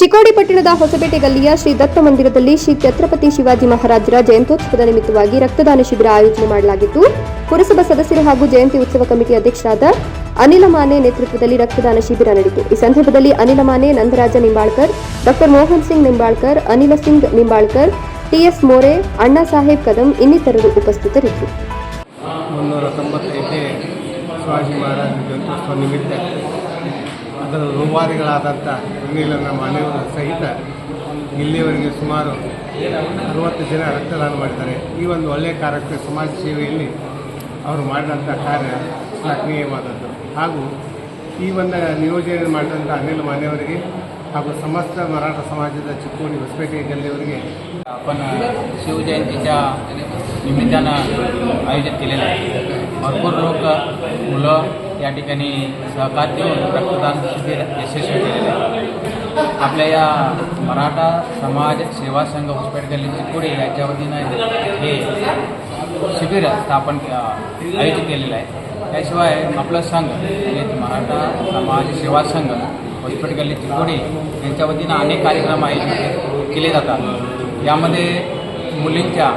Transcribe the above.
ಚಿಕ್ಕೋಡಿ ಪಟ್ಟಣದ ಹೊಸಪೇಟೆ ಗಲ್ಲಿಯ ಶ್ರೀ ದತ್ತ ಮಂದಿರದಲ್ಲಿ ಶ್ರೀ ಛತ್ರಪತಿ ಶಿವಾಜಿ ಮಹಾರಾಜರ ಜಯಂತ್ಯೋತ್ಸವದ ನಿಮಿತ್ತವಾಗಿ ರಕ್ತದಾನ ಶಿಬಿರ ಆಯೋಜನೆ ಮಾಡಲಾಗಿತ್ತು. ಪುರಸಭಾ ಸದಸ್ಯರು ಹಾಗೂ ಜಯಂತಿ ಉತ್ಸವ ಕಮಿಟಿ ಅಧ್ಯಕ್ಷರಾದ ಅನಿಲ ಮಾನೆ ನೇತೃತ್ವದಲ್ಲಿ ರಕ್ತದಾನ ಶಿಬಿರ ನಡೆಯಿತು. ಈ ಸಂದರ್ಭದಲ್ಲಿ Anil Mane, Nandaraja Nimbalkar, doctor Mohan Singh Nimbalkar, Anil Singh Nimbalkar T S More, Anna Saheb Kadam ಇನ್ನಿತರರು ಉಪಸ್ಥಿತರಿದ್ದರು. ಮಹಾರಾಜ ಜಯಂತ್ಯೋತ್ಸವ ನಿಮಿತ್ತ ಅದರ ರೂವಾರಿಗಳಾದಂಥ ಅನಿಲನ ಮಾನ್ಯವರು ಸಹಿತ ಇಲ್ಲಿಯವರೆಗೆ ಸುಮಾರು ಅರುವತ್ತು ಜನ ರಕ್ತದಾನ ಮಾಡಿದ್ದಾರೆ ಈ ಒಂದು ಒಳ್ಳೆಯ ಕಾರ್ಯಕ್ಕೆ ಸಮಾಜ ಸೇವೆಯಲ್ಲಿ ಅವರು ಮಾಡಿದಂಥ ಕಾರ್ಯ ಶ್ಲಾಘನೀಯವಾದದ್ದು ಹಾಗೂ ಈ ಒಂದು ನಿಯೋಜನೆ ಮಾಡಿದಂಥ ಅನಿಲ ಮಾನ್ಯವರಿಗೆ ಹಾಗೂ ಸಮಸ್ತ ಮರಾಠ ಸಮಾಜದ ಚಿಕ್ಕೋಡಿ ಹೊಸಪೇಟೆ ಗಲ್ಲಿಯವರಿಗೆ आपण शिवजयंतीच्या निमित्तानं आयोजित केलेलं आहे भरपूर लोक मुलं या ठिकाणी सहकार देऊन रक्तदान शिबिर यशस्वी केलेलं आहे आपल्या या मराठा समाज सेवा संघ होस्पेट गल्ली याच्या वतीनं हे शिबिर स्थापन आयोजित केलेलं आहे. त्याशिवाय आपलं संघ म्हणजे मराठा समाज सेवा संघ हॉस्पिटल गल्ली चिकोडी यांच्या वतीनं अनेक कार्यक्रम आयोजित केले जातात. यामध्ये मुलींच्या